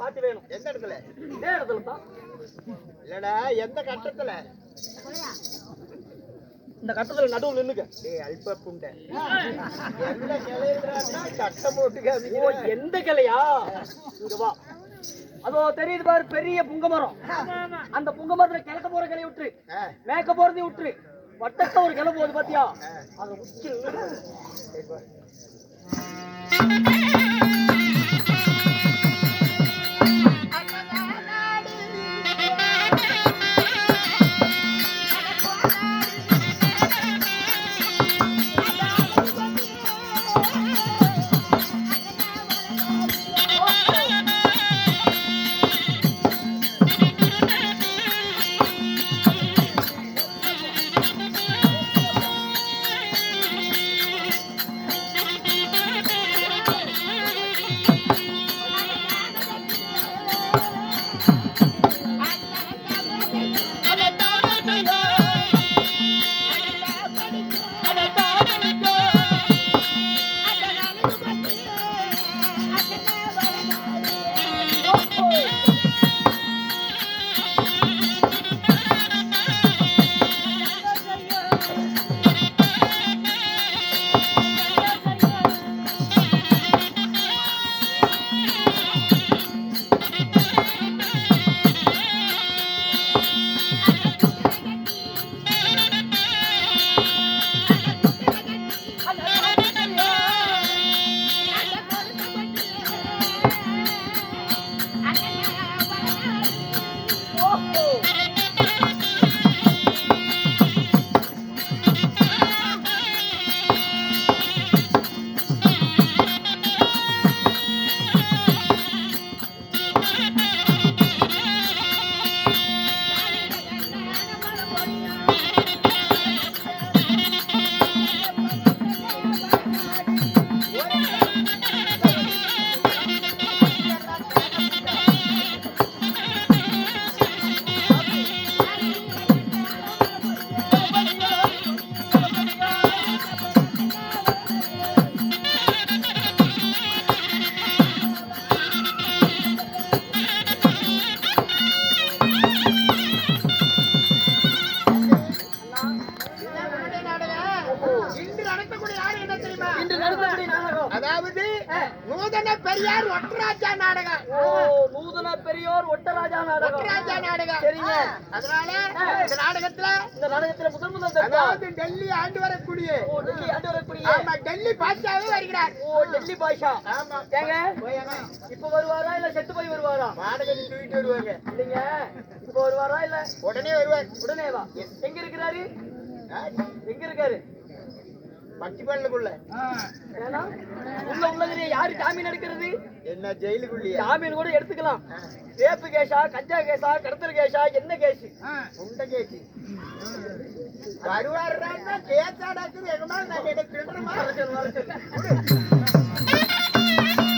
பாட்டு வேணும். எந்த இடத்துல? இதே இடத்துல தான். இல்லடா எந்த கட்டத்துல? இந்த கட்டத்துல நடுவுல நின்னுக்க டேய் அல்ப புண்டை. எந்த கிளையில்றான்னா கட்டம் போட்டு ஓ காமிக்கிறேன் எந்த கிளையா? இங்க வா. அதோ தெரியுது பாரு பெரிய புங்க மரம். அந்த புங்க மரத்துல கிழக்க போற கிளைய விட்டுரு. மேக்க போறதையும் விட்டுரு. வட்டத்தை ஒரு கிளை போகுது பாத்தியா? அதை இன்று நடக்கக்கூடிய நாடகம் என்ன தெரியுமா? இன்று நாடகம். அதாவது நூதன பெரியார் ஒட்டராஜா நாடகம். ஓ நூதன பெரியோர் ஒட்டராஜா நாடகம். ஒட்டராஜா நாடகம். சரிங்க. அதனால இந்த நாடகத்துல இந்த நாடகத்துல முதல் முதல் அதாவது டெல்லி ஆண்டு வரக்கூடிய ஓ டெல்லி ஆண்டு வரக்கூடிய ஆமா டெல்லி பாட்சாவே வருகிறார். ஓ டெல்லி பாஷா ஆமா. ஏங்க. இப்ப வருவாரா இல்ல செத்து போய் வருவாரா? வாடகை தூக்கிட்டு வருவாங்க. இல்லைங்க. இப்ப வருவாரா இல்ல? உடனே வருவார். உடனே வா எங்க இருக்கிறாரு? எங்க இருக்காரு? பல்லுக்குள்ள ஏன்னா உள்ள உள்ளதுல யாரு ஜாமீன் எடுக்கிறது என்ன ஜெயிலுக்குள்ளயா? ஜாமீன் கூட எடுத்துக்கலாம். ரேப்பு கேஸா கஞ்சா கேஸா கடத்தல் கேஸா என்ன கேஸ் உண்ட கேச்சு வருவாருன்னா கேஸ் அடக்குது எங்கம்மா நான் வரச்சல்